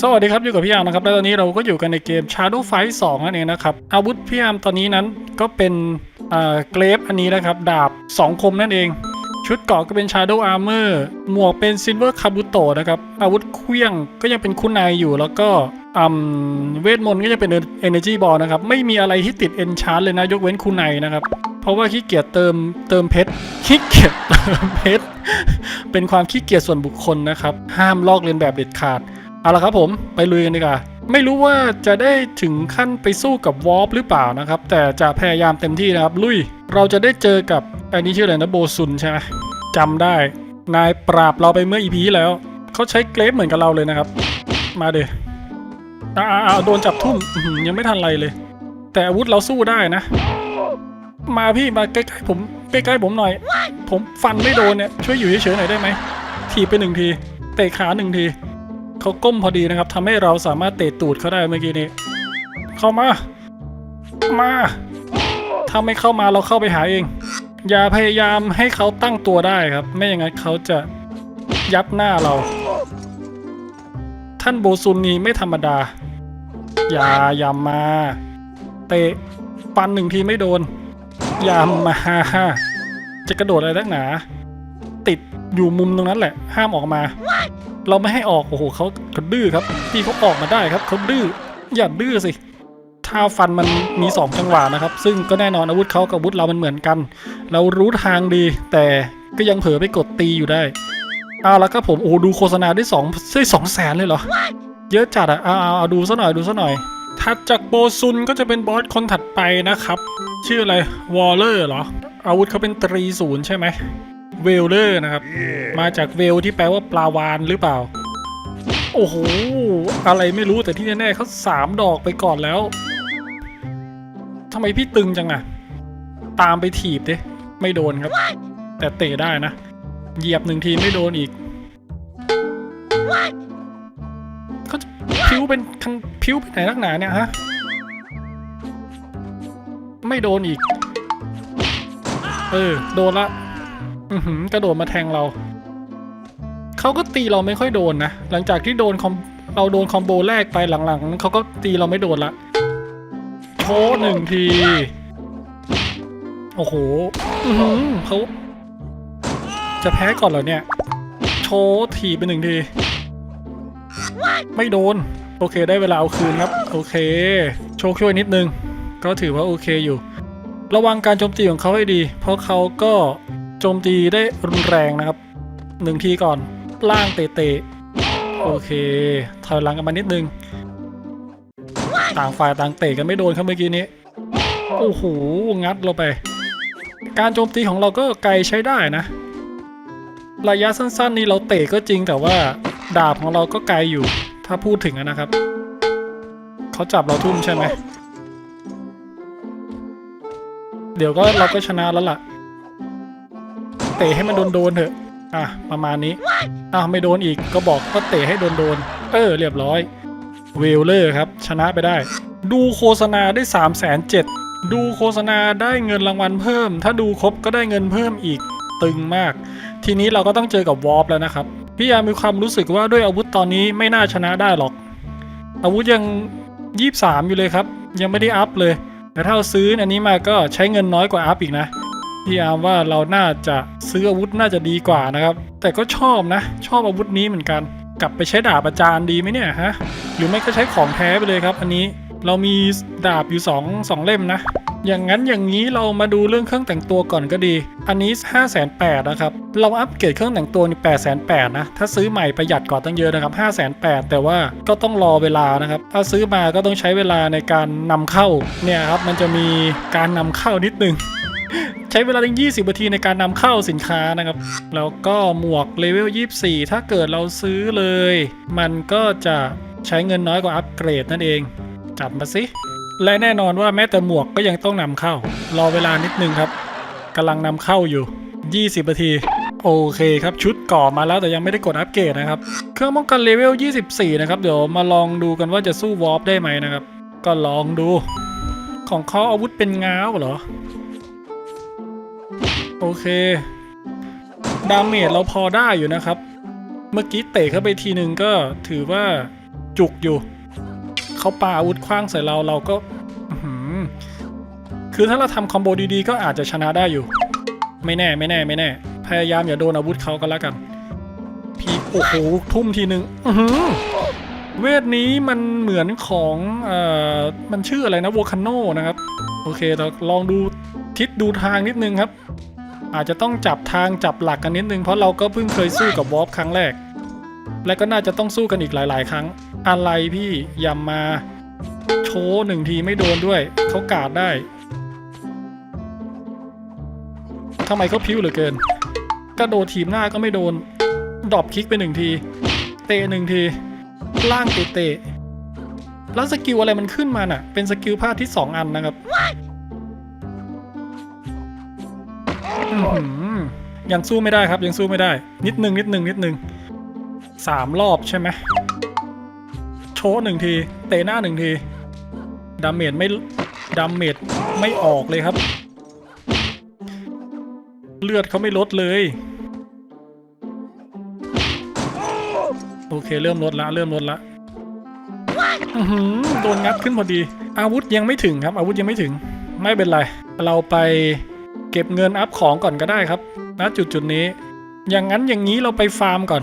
สวัสดีครับอยู่กับพี่อาร์มนะครับและตอนนี้เราก็อยู่กันในเกม Shadow Fight 2นั่นเองนะครับอาวุธพี่อาร์มตอนนี้นั้นก็เป็นเกรฟอันนี้นะครับดาบ 2 คมนั่นเอง ชุดเกราะก็เป็น Shadow Armor หมวกเป็น Silver Kabuto นะครับอาวุธเครื่องก็ยังเป็นคุณนายอยู่แล้วก็เวทมนต์ก็จะเป็น Energy Ball นะครับไม่มีอะไรที่ติด Enchant เลยนะยกเว้นคุณนายนะครับเพราะว่าขี้เกียจเติมเติมเพชรขี้เกียจเติมเพชรเป็นความขี้เกียจส่วนบุคคลนะครับห้ามลอกเลียนแบบเด็ดขาด เอาละครับผมไปลุยกันดีกว่าไม่รู้ว่าจะได้ถึงขั้นไปสู้กับวอลหรือเปล่านะครับ แต่จะพยายามเต็มที่นะครับ ลุย เราจะได้เจอกับอันนี้ชื่ออะไรนะโบซุนใช่ไหมจำได้ นายปราบเราไปเมื่ออีพีแล้ว เขาใช้เกรฟเหมือนกับเราเลยนะครับ มาเดอ่าอ่าโดนจับทุ่มยังไม่ทันไรเลย แต่อาวุธเราสู้ได้นะ มาพี่มาใกล้ๆผมใกล้ๆผมหน่อย ผมฟันไม่โดนเนี่ยช่วยอยู่เฉยๆหน่อยได้ไหมถีบไปหนึ่งทีเตะขาหนึ่งที เขาก้มพอดีนะครับทำให้เราสามารถเตะตูดเขาได้เมื่อกี้นี้ เข้ามา มาถ้าไม่เข้ามาเราเข้าไปหาเอง อย่าพยายามให้เขาตั้งตัวได้ครับ ไม่อย่างนั้นเขาจะยับหน้าเรา ท่านโบซุนนีไม่ธรรมดา อย่าอย่ามา เตะฟันหนึ่งทีไม่โดน อย่ามาจะกระโดดอะไรนักหนา ติดอยู่มุมตรงนั้นแหละ ห้ามออกมา เราไม่ให้ออกโอ้โหเขาเขาดื้อครับพี่เขาออกมาได้ครับเขาดื้ออย่าดื้อสิท่าฟันมันมี 2 จังหวะนะครับ ซึ่งก็แน่นอนอาวุธเขากับอาวุธเรามันเหมือนกัน เรารู้ทางดี แต่ก็ยังเผลอไปกดตีอยู่ได้เอาและครับผมโอ้ดูโฆษณาได้สองได้สองแสนเลยเหรอ เยอะจัดอะเอาเอาเอาดูซะหน่อยดูซะหน่อยถัดจากโบซุนก็จะเป็นบอสคนถัดไปนะครับ ชื่ออะไรวอลเลอร์เหรออาวุธเขาเป็นตรีศูนย์ใช่ไหม เวลเลอร์นะครับ มาจากเวลที่แปลว่าปลาวานหรือเปล่า โอ้โห อะไรไม่รู้แต่ที่แน่ๆเขาสามดอกไปก่อนแล้วทำไมพี่ตึงจังอะตามไปถีบดิไม่โดนครับ แต่เตะได้นะ เหยียบหนึ่งทีไม่โดนอีกเขาจะพิ้วเป็นคันพิ้วไปไหนนักหนาเนี่ยฮะ ไม่โดนอีก เออ โดนละ อือหือกระโดดมาแทงเรา เขาก็ตีเราไม่ค่อยโดนนะ หลังจากที่โดนคอมเราโดนคอมโบแรกไปหลังๆเขาก็ตีเราไม่โดนละโชว์หนึ่งที โอ้โห อือหือเขาจะแพ้ก่อนเหรอเนี่ย โชว์ทีไปหนึ่งที ไม่โดน โอเคได้เวลาเอาคืนครับ โอเค โชคช่วยนิดนึง ก็ถือว่าโอเคอยู่ ระวังการโจมตีของเขาให้ดี เพราะเขาก็ โจมตีได้รุนแรงนะครับหนึ่งทีก่อนล่างเตะโอเคถอยหลังกันมานิดนึง ต่างฝ่ายต่างเตะกันไม่โดนครับเมื่อกี้นี้โอ้โหงัดเราไป การโจมตีของเราก็ไกลใช้ได้นะ ระยะสั้นๆ นี่เราเตะก็จริงแต่ว่าดาบของเราก็ไกลอยู่ ถ้าพูดถึงนะครับเขาจับเราทุ่มใช่ไหมเดี๋ยวก็เราก็ชนะแล้วล่ะ เตะให้มันโดนๆเถอะ อะ ประมาณนี้อะไม่โดนอีกก็บอกก็เตะให้โดนๆเออ เรียบร้อยเวลเลอร์ครับ ชนะไปได้ ดูโฆษณาได้3ามแสนเจ็ดดูโฆษณาได้เงินรางวัลเพิ่ม ถ้าดูครบก็ได้เงินเพิ่มอีกตึงมาก ทีนี้เราก็ต้องเจอกับวอลแล้วนะครับ พี่ยามีความรู้สึกว่าด้วยอาวุธตอนนี้ไม่น่าชนะได้หรอก อาวุธยังยี่สามอยู่เลยครับ ยังไม่ได้อัพเลย แต่ถ้าเราซื้ออันนี้มาก็ใช้เงินน้อยกว่าอัพอีกนะ พี่อาร์มว่าเราน่าจะซื้ออาวุธน่าจะดีกว่านะครับ แต่ก็ชอบนะ ชอบอาวุธนี้เหมือนกัน กลับไปใช้ดาบอาจารย์ดีไหมเนี่ยฮะ หรือไม่ก็ใช้ของแท้ไปเลยครับ อันนี้เรามีดาบอยู่2 2เล่มนะ อย่างนั้นอย่างนี้เรามาดูเรื่องเครื่องแต่งตัวก่อนก็ดี อันนี้ 5 8 0 0 0นะครับ เราอัปเกรดเครื่องแต่งตัวนี่8 8 0 0นะ ถ้าซื้อใหม่ประหยัดกว่าตั้งเยอะนะครับ 5 8 0 0 แต่ว่าก็ต้องรอเวลานะครับ ถ้าซื้อมาก็ต้องใช้เวลาในการนำเข้า เนี่ยครับ มันจะมีการนำเข้านิดนึง ช้เวลาถึง 20นาทีในการนำเข้าสินค้านะครับ แล้วก็หมวกเลเวล 24 ถ้าเกิดเราซื้อเลย มันก็จะใช้เงินน้อยกว่าอัปเกรดนั่นเอง จัดมาสิ และแน่นอนว่าแม้แต่หมวกก็ยังต้องนำเข้า รอเวลานิดนึงครับกำลังนำเข้าอยู่ 20นาทีโอเคครับ ชุดก่อมาแล้วแต่ยังไม่ได้กดอัปเกรดนะครับ เครื่องป้องกันเลเวล 24 นะครับ เดี๋ยวมาลองดูกันว่าจะสู้วอร์ปได้ไหมนะครับ ก็ลองดู ของเขาอาวุธเป็นง้าวเหรอ โอเค ดาเมจเราพอได้อยู่นะครับ เมื่อกี้เตะเข้าไปทีหนึ่งก็ถือว่าจุกอยู่ เขาปาอาวุธคว้างใส่เราเราก็คือถ้าเราทำคอมโบดีๆ ก็อาจจะชนะได้อยู่ ไม่แน่ไม่แน่ไม่แน่ พยายามอย่าโดนอาวุธเขาก็แล้วกัน พีโอ้โหทุ่มทีนึงเวทนี้มันเหมือนของเอ่อมันชื่ออะไรนะโวคาโนนะครับ โอเคเราลองดูทิศดูทางนิดนึงครับ อาจจะต้องจับทางจับหลักกันนิดนึงเพราะเราก็เพิ่งเคยสู้กับวอฟครั้งแรก และก็น่าจะต้องสู้กันอีกหลาย ๆ ครั้ง อะไรพี่อย่ามาโชว์หนึ่งทีไม่โดนด้วย เขากาดได้ทำไมเขาพิ้วเหลือเกินกระโดดทีมหน้าก็ไม่โดน ดรอปคิกไปหนึ่งที เตะหนึ่งที ล่างเตะแล้วสกิลอะไรมันขึ้นมาน่ะ เป็นสกิลพาดที่สองอันนะครับ อื้อหือยังสู้ไม่ได้ครับ ยังสู้ไม่ได้ นิดนึงนิดนึงนิดนึงสามรอบใช่ไหมโชว์หนึ่งที เตะหน้าหนึ่งทีดาเมจไม่ดาเมจไม่ออกเลยครับ เลือดเขาไม่ลดเลย โอเค เริ่มลดละ เริ่มลดละโดนงัดขึ้นพอดี อาวุธยังไม่ถึงครับ อาวุธยังไม่ถึง ไม่เป็นไร เราไป ก็บเงินอัพของก่อนก็ได้ครับณจุดจุดนี้ อย่างนั้นอย่างนี้เราไปฟาร์มก่อน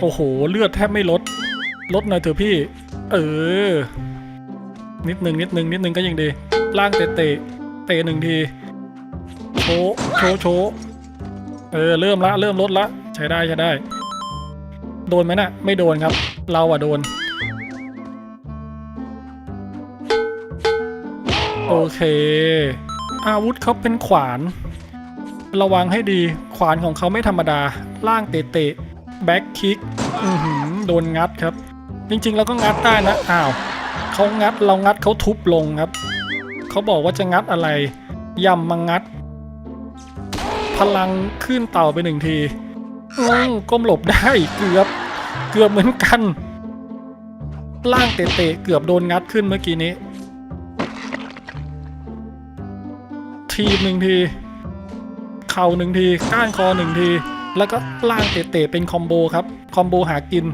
โอ้โห เลือดแทบไม่ลด ลดหน่อยเถอะพี่ เออ นิดหนึ่งนิดหนึ่งนิดหนึ่งก็ยังดี ล่างเตะเตะเตะหนึ่งทีโชว์โชว์โชว์เออ เริ่มละ เริ่มลดละ ใช้ได้ใช้ได้ โดนไหมนะ่ะ ไม่โดนครับ เราอะโดนโอเค อาวุธเขาเป็นขวาน ระวังให้ดีขวานของเขาไม่ธรรมดา ล่างเตะเตะแบ็คคิกโดนงัดครับ จริงๆเราก็งัดได้นะอ้าวเขางัดเรางัดเขาทุบลงครับ เขาบอกว่าจะงัดอะไรยำมางัด พลังขึ้นเต่าไปหนึ่งทีอืมก้มหลบได้เกือบเกือบเหมือนกัน ล่างเตะเตะเกือบโดนงัดขึ้นเมื่อกี้นี้ ทีบหนึ่งที เข่าหนึ่งที ก้านคอหนึ่งที แล้วก็ล่างเตะๆเป็นคอมโบครับ คอมโบหากิน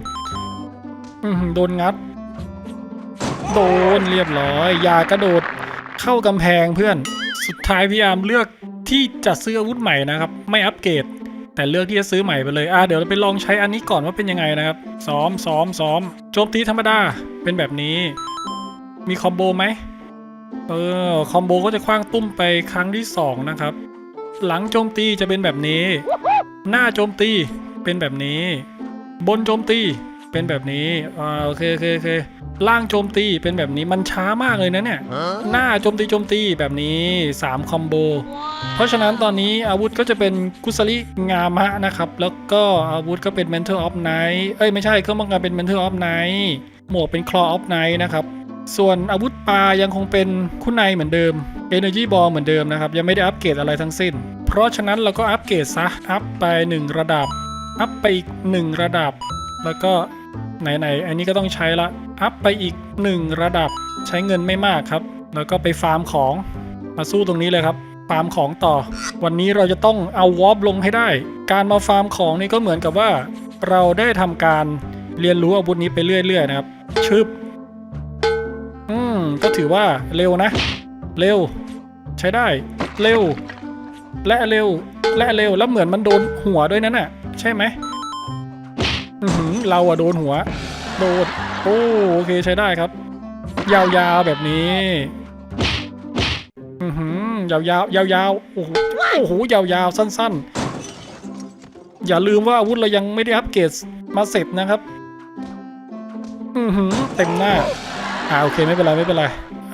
อืโดนงัด โดนเรียบร้อยอยากระโดดเข้ากำแพงเพื่อน สุดท้ายพี่อาร์มเลือกที่จะซื้ออาวุธใหม่นะครับ ไม่อัปเกรด แต่เลือกที่จะซื้อใหม่ไปเลย อะเดี๋ยวเราไปลองใช้อันนี้ก่อนว่าเป็นยังไงนะครับ ซ้อมซ้อมซ้อมโจมตีธรรมดา เป็นแบบนี้ มีคอมโบไหม เออคอมโบก็จะคว้างตุ้มไปครั้งที่ 2 นะครับ หลังโจมตีจะเป็นแบบนี้ หน้าโจมตีเป็นแบบนี้ บนโจมตีเป็นแบบนี้อ่าโอเคโอเคโอเคล่างโจมตีเป็นแบบนี้มันช้ามากเลยนะเนี่ย หน้าโจมตีโจมตีแบบนี้ 3 คอมโบ เพราะฉะนั้นตอนนี้อาวุธก็จะเป็นกุสลิงามะนะครับ แล้วก็อาวุธก็เป็น Mentor of Night เอ้ยไม่ใช่เครื่องป้อกันเป็น Mentor of Night หมวกเป็น Claw of Night นะครับ ส่วนอาวุธปลายังคงเป็นคุณในเหมือนเดิม Energy Ball เหมือนเดิมนะครับ ยังไม่ได้อัปเกรดอะไรทั้งสิ้น เพราะฉะนั้นเราก็อัปเกรดซะ อัพไป 1 ระดับ อัพไปอีก 1 ระดับ แล้วก็ไหนๆ อันนี้ก็ต้องใช้ละ อัพไปอีก 1 ระดับ ใช้เงินไม่มากครับ แล้วก็ไปฟาร์มของ มาสู้ตรงนี้เลยครับ ฟาร์มของต่อ วันนี้เราจะต้องเอาวอร์ปลงให้ได้ การมาฟาร์มของนี่ก็เหมือนกับว่า เราได้ทำการเรียนรู้อาวุธนี้ไปเรื่อยๆนะครับชึบ ก็ถือว่าเร็วนะ เร็ว ใช้ได้เร็ว และเร็ว และเร็วแล้วเหมือนมันโดนหัวด้วยนั่นน่ะ ใช่ไหมอือหือเราอะโดนหัว โดนโอ้โอเคใช้ได้ครับ ยาวๆแบบนี้อือหือยาวๆยาวๆโอ้โหโอ้โหยาวๆสั้น ๆ อย่าลืมว่าอาวุธเรายังไม่ได้อัปเกรดมาเสร็จนะครับ อือหือเต็มหน้า อ่าโอเคไม่เป็นไรไม่เป็นไร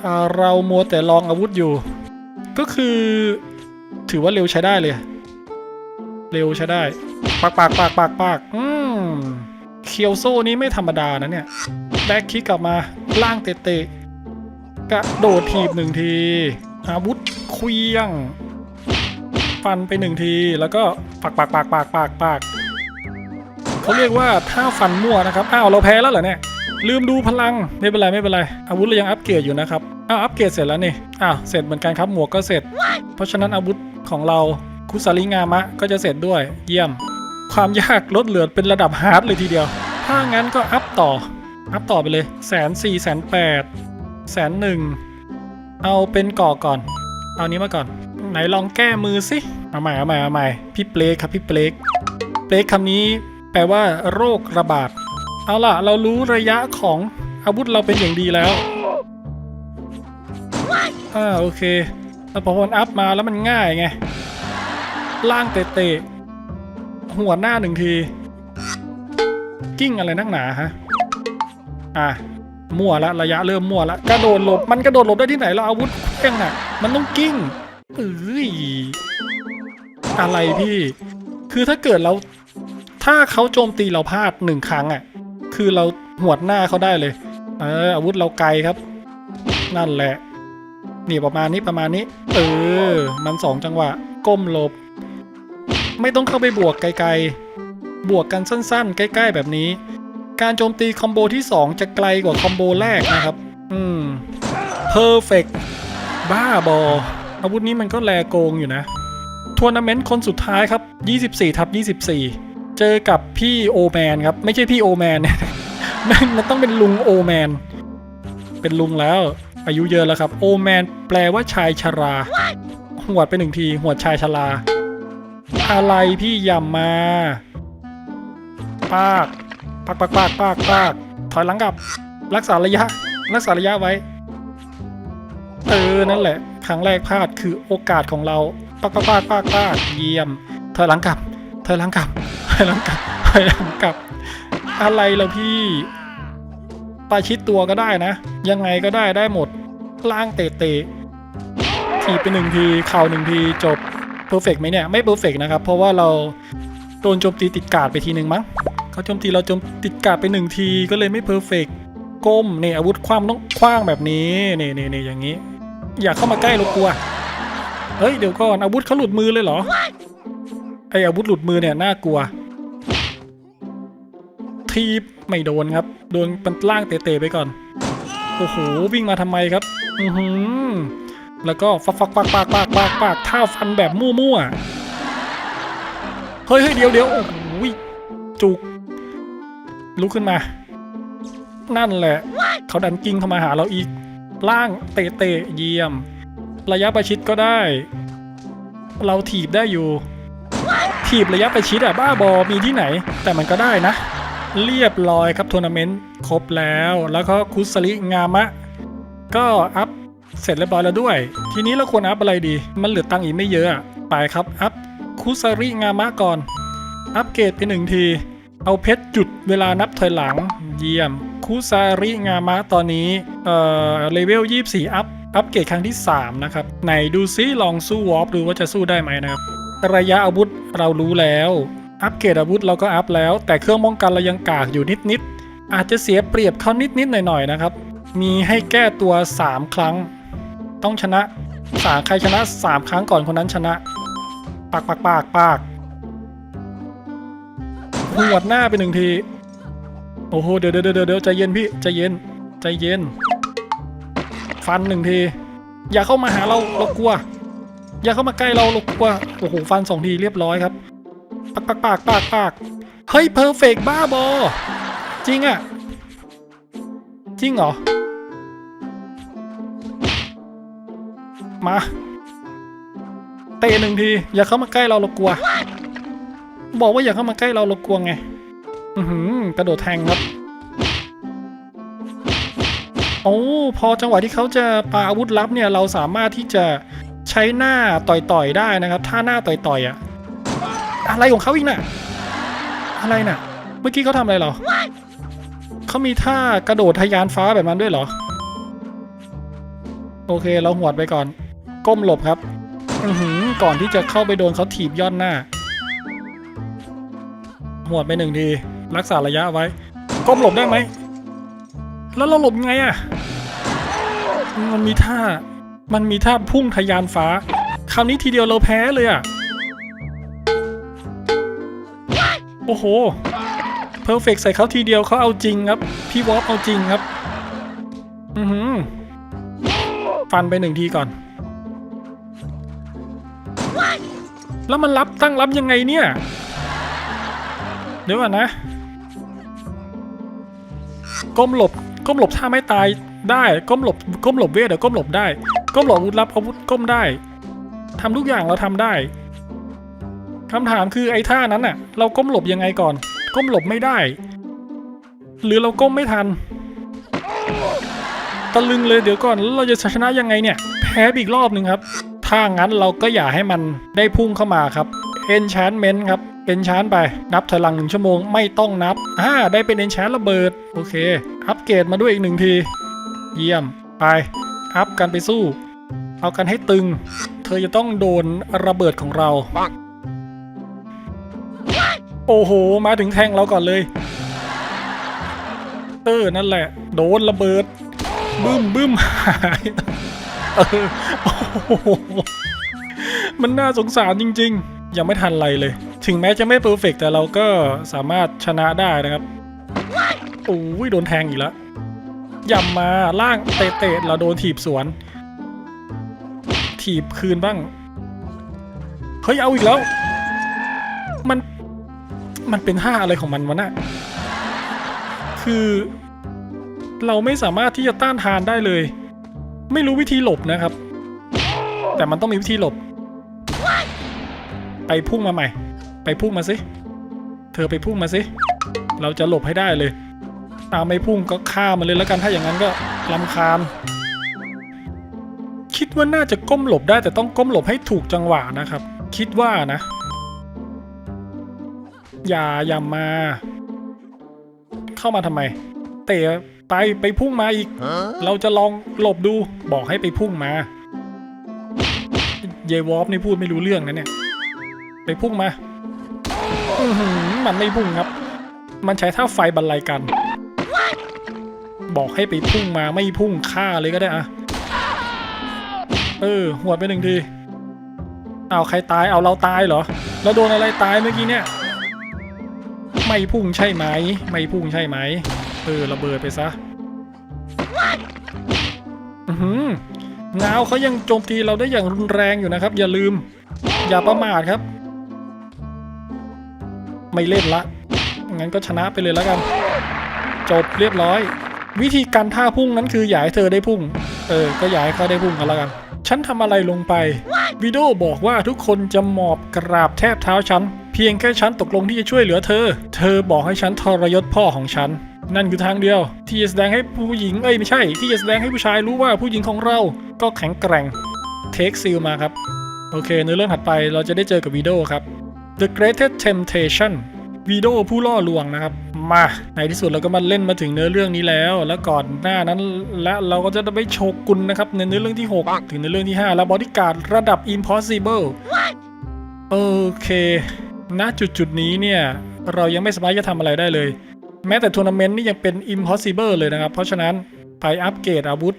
อ่าเรามัวแต่ลองอาวุธอยู่ ก็คือถือว่าเร็วใช้ได้เลย เร็วใช้ได้ปากปากปากปากปากอืมเคียวโซ่นี้ไม่ธรรมดานะเนี่ยแบ็คคิกกลับมาล่างเตะกระโดดทีบหนึ่งที อาวุธเคลียง ฟันไปหนึ่งทีแล้วก็ปากปากปากปากปากปากเขาเรียกว่าท่าฟันมั่วนะครับอ้าวเราแพ้แล้วเหรอเนี่ย ลืมดูพลัง ไม่เป็นไรไม่เป็นไรอาวุธเรายังอัปเกรดอยู่นะครับอ้าวอัปเกรดเสร็จแล้วนี่อ้าวเสร็จเหมือนกันครับหมวกก็เสร็จ เพราะฉะนั้นอาวุธของเราคุซาริงามะก็จะเสร็จด้วยเยี่ยม ความยากลดเหลือเป็นระดับฮาร์ดเลยทีเดียว ถ้างั้นก็อัพต่อ อัพต่อไปเลยแสนสี่แสนแปดแสนหนึ่งเอาเป็นก่อก่อน เอานี้มาก่อน ไหนลองแก้มือสิเอาใหม่เอาใหม่เอาใหม่พี่เปลกครับพี่เปลกเปลกคำนี้แปลว่าโรคระบาด เอาล่ะ เรารู้ระยะของอาวุธเราเป็นอย่างดีแล้ว อ่าโอเคแล้วพอมันอัพมาแล้วมันง่ายไง ล่างเตะๆหัวหน้าหนึ่งที กิ้งอะไรนักหนาฮะ อะมั่วละระยะเริ่มมั่วละกระโดดหลบมันกระโดดหลบได้ที่ไหนเราอาวุธเพียงน่ะ มันต้องกิ้งเอ้ยอะไรพี่ คือถ้าเกิดเรา ถ้าเขาโจมตีเราพลาดหนึ่งครั้งอะ คือเราหวดหน้าเขาได้เลย เอออาวุธเราไกลครับ นั่นแหละ นี่ประมาณนี้ประมาณนี้ เออ มันสองจังหวะ ก้มหลบ ไม่ต้องเข้าไปบวกไกลๆ บวกกันสั้นๆ ใกล้ ๆ แบบนี้ การโจมตีคอมโบที่ 2 จะไกลกว่าคอมโบแรกนะครับ อืมเพอร์เฟกบ้าบอ อาวุธนี้มันก็แลโกงอยู่นะทัวร์นาเมนต์คนสุดท้ายครับ 24ทับ24 เจอกับพี่โอแมนครับ ไม่ใช่พี่โอแมน มันมันต้องเป็นลุงโอแมน เป็นลุงแล้ว อายุเยอะแล้วครับ โอแมน แปลว่าชายชรา หวดไปหนึ่งที หวดชายชรา อะไรพี่ยำมา ปากปากปากปากปากปากถอยหลังกลับ รักษาระยะ รักษาระยะไว้ เออ นั่นแหละ ครั้งแรกพลาดคือโอกาสของเราปากปากปากปากปากเยี่ยม ถอยหลังกลับ ถอยหลังกลับ ถอยหลังกลับ ถอยหลังกลับ อะไรล่ะพี่ปาชิดตัวก็ได้นะ ยังไงก็ได้ได้หมดล่างเตะเตะทีไปหนึ่งทีเข่าหนึ่งทีจบเพอร์เฟกไหมเนี่ย ไม่เพอร์เฟกนะครับ เพราะว่าเราโดนโจมตีติดกาดไปทีหนึ่งมั้งเขาโจมตีเราโจมติดกาดไปหนึ่งทีก็เลยไม่เพอร์เฟกก้มเนี่ยอาวุธควางต้องคว้างแบบนี้นี่นี่นี่อย่างนี้ อย่าเข้ามาใกล้เรากลัวเฮ้ยเดี๋ยวก่อนอาวุธเขาหลุดมือเลยเหรอไออาวุธหลุดมือเนี่ยน่ากลัว ทีบไม่โดนครับ โดนปันล่างเตะๆไปก่อน โอ้โห วิ่งมาทำไมครับ อือหือ แล้วก็ฟักฟักปักปากปากปากปากท่าฟันแบบมั่วๆ เฮ้ยเฮ้ยเดี๋ยวเดี๋ยวโอ้โหจุก ลุกขึ้นมา นั่นแหละ เขาดันกิ้งเข้ามาหาเราอีก ล่างเตะเตะเยี่ยม ระยะประชิดก็ได้ เราถีบได้อยู่ถีบระยะประชิดอะบ้าบอมีที่ไหน แต่มันก็ได้นะ เรียบร้อยครับทัวร์นาเมนต์ครบแล้ว แล้วก็คุสริงามะ ก็อัพเสร็จเรียบร้อยแล้วด้วย ทีนี้เราควรอัพอะไรดี มันเหลือตังค์อีกไม่เยอะไปครับ อัพคุสริงามะก่อน อัพเกรดไปหนึ่งที เอาเพชรจุดเวลานับถอยหลัง เยี่ยมคุซาริงามะตอนนี้ เอ่อเลเวล 24 อัพ อัพเกรดครั้งที่ 3 นะครับ ไหนดูซิลองสู้วอร์ปดูว่าจะสู้ได้ไหมนะครับ ระยะอาวุธเรารู้แล้ว อัพเกรดอาวุธเราก็อัพแล้ว แต่เครื่องป้องกันเรายังกากอยู่นิดๆอาจจะเสียเปรียบเขานิดๆหน่อยๆนะครับ มีให้แก้ตัว 3 ครั้ง ต้องชนะสาใครชนะ 3 ครั้งก่อนคนนั้นชนะ ปากปากปากปากหวดหน้าไปหนึ่งที โอ้โห เดี๋ยวเดี๋ยวเดี๋ยวใจเย็นพี่ ใจเย็น ใจเย็น ฟันหนึ่งที อย่าเข้ามาหาเรา เรากลัว อย่าเข้ามาใกล้เรา เรากลัว โอ้โห ฟันสองทีเรียบร้อยครับ ปากปากปากปากปากเฮ้ยเพอร์เฟกบ้าบอ จริงอะจริงเหรอ มา เตะหนึ่งที อย่าเข้ามาใกล้เราเรากลัว บอกว่าอย่าเข้ามาใกล้เราเรากลัวไง อือหือกระโดดแทงครับโอ้พอจังหวะที่เขาจะปาอาวุธลับเนี่ยเราสามารถที่จะใช้หน้าต่อยๆได้นะครับท่าหน้าต่อยๆอะ อะไรของเขาอีกน่ะ อะไรน่ะ เมื่อกี้เขาทำอะไรเหรอเขามีท่ากระโดดทะยานฟ้าแบบนั้นด้วยเหรอ โอเค เราหวดไปก่อน ก้มหลบครับ อือหือก่อนที่จะเข้าไปโดนเขาถีบยอดหน้า หวดไปหนึ่งที รักษาระยะไว้ ก้มหลบได้ไหม แล้วเราหลบยังไงอะมันมีท่า มันมีท่าพุ่งทะยานฟ้า คราวนี้ทีเดียวเราแพ้เลยอะ โอ้โหเพอร์เฟกใส่เขาทีเดียวเขาเอาจริงครับ พี่วอฟเอาจริงครับ อือหือฟันไปหนึ่งทีก่อน แล้วมันรับตั้งรับยังไงเนี่ย เดี๋ยวก่อนนะ ก้มหลบ ก้มหลบท่าไม่ตายได้ ก้มหลบ ก้มหลบเวทเดี๋ยวก้มหลบได้ ก้มหลบอาวุธลับอาวุธก้มได้ทำทุกอย่างเราทำได้ คำถามคือไอ้ท่านั้นน่ะ เราก้มหลบยังไงก่อน ก้มหลบไม่ได้ หรือเราก้มไม่ทัน ตะลึงเลยเดี๋ยวก่อนแล้วเราจะชนะยังไงเนี่ย แพ้อีกรอบหนึ่งครับ ถ้างั้นเราก็อย่าให้มันได้พุ่งเข้ามาครับ enchantment ครับ enchant ไป นับถอยหลังหนึ่งชั่วโมงไม่ต้องนับอ่าได้เป็น enchant ระเบิด โอเค อัปเกรดมาด้วยอีกหนึ่งที เยี่ยม ไป อัพกันไปสู้ เอากันให้ตึง เธอจะต้องโดนระเบิดของเรา โอ้โห มาถึงแทงเราก่อนเลย เออ นั่นแหละ โดนระเบิด บึ้มบึ้มหายเออมันน่าสงสารจริง ๆ ยังไม่ทันไรเลย ถึงแม้จะไม่เพอร์เฟกแต่เราก็สามารถชนะได้นะครับโอ้ยโดนแทงอีกแล้วย่ำมาล่างเตะๆเราโดนถีบสวน ถีบคืนบ้าง เฮ้ย เอาอีกแล้ว มัน มันเป็นท่าอะไรของมันวะน่ะคือ เราไม่สามารถที่จะต้านทานได้เลย ไม่รู้วิธีหลบนะครับ แต่มันต้องมีวิธีหลบ ไปพุ่งมาใหม่ ไปพุ่งมาสิ เธอไปพุ่งมาสิ เราจะหลบให้ได้เลย ตามไม่พุ่งก็ฆ่ามันเลยแล้วกันถ้าอย่างนั้นก็ลำคาญคิดว่าน่าจะก้มหลบได้แต่ต้องก้มหลบให้ถูกจังหวะนะครับ คิดว่านะ อย่าอย่ามา เข้ามาทำไม เตะไปไปพุ่งมาอีก เราจะลองหลบดูบอกให้ไปพุ่งมา เยวอฟนี่พูดไม่รู้เรื่องนะเนี่ย ไปพุ่งมาอือหือมันไม่พุ่งครับ มันใช้ท่าไฟบรรลัยกัน บอกให้ไปพุ่งมาไม่พุ่งฆ่าเลยก็ได้อะเออหัวดไปหนึ่งทีเอาใครตายเอาเราตายเหรอ เราโดนอะไรตายเมื่อกี้เนี่ย ไม่พุ่งใช่ไหม ไม่พุ่งใช่ไหม เออระเบิดไปซะอือหือเงาวเขายังโจมตีเราได้อย่างรุนแรงอยู่นะครับ อย่าลืม อย่าประมาทครับ ไม่เล่นละ งั้นก็ชนะไปเลยแล้วกัน จบเรียบร้อย วิธีการท่าพุ่งนั้นคืออย่าให้เธอได้พุ่ง เออ ก็อย่าให้เขาได้พุ่งกันแล้วกัน ฉันทำอะไรลงไปวิดีโอบอกว่าทุกคนจะหมอบกราบแทบเท้าฉันเพียงแค่ฉันตกลงที่จะช่วยเหลือเธอ เธอบอกให้ฉันทรยศพ่อของฉัน นั่นคือทางเดียว ที่จะแสดงให้ผู้หญิง เอ้ยไม่ใช่ ที่จะแสดงให้ผู้ชายรู้ว่าผู้หญิงของเราก็แข็งแกร่ง เทคซิลมาครับ โอเคในเรื่องถัดไปเราจะได้เจอกับวิดีโอครับ The Greatest Temptation วีโดผู้ล่อลวงนะครับ มาในที่สุดเราก็มาเล่นมาถึงเนื้อเรื่องนี้แล้ว แล้วก่อนหน้านั้นและเราก็จะได้ไปโชกุนนะครับในเนื้อเรื่องที่ 6 ถึงในเรื่องที่ 5 แล้วบอดี้การ์ดระดับ Impossible โอเค ณจุดจุดนี้เนี่ยเรายังไม่สามารถจะทำอะไรได้เลย แม้แต่ทัวร์นาเมนต์นี่ยังเป็น impossible เลยนะครับ เพราะฉะนั้นไปอัปเกรดอาวุธ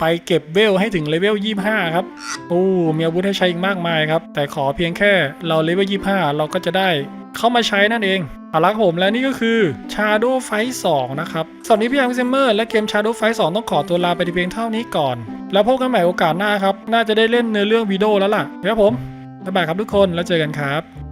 ไปเก็บเวลให้ถึงเลเวล 25 ครับโอ้มีอาวุธให้ใช้อีกมากมายครับ แต่ขอเพียงแค่เราเลเวล 25 เราก็จะได้เข้ามาใช้นั่นเองเอาละครับผมและนี่ก็คือ Shadow Fight 2 นะครับสำหรับนี้พี่แอมเซมเมอร์และเกม Shadow Fight 2 ต้องขอตัวลาไปแต่เพียงเท่านี้ก่อน แล้วพบกันใหม่โอกาสหน้าครับ น่าจะได้เล่นเนื้อเรื่องวิดีโอแล้วล่ะครับผมบ๊ายบายครับทุกคนแล้วเจอกันครับ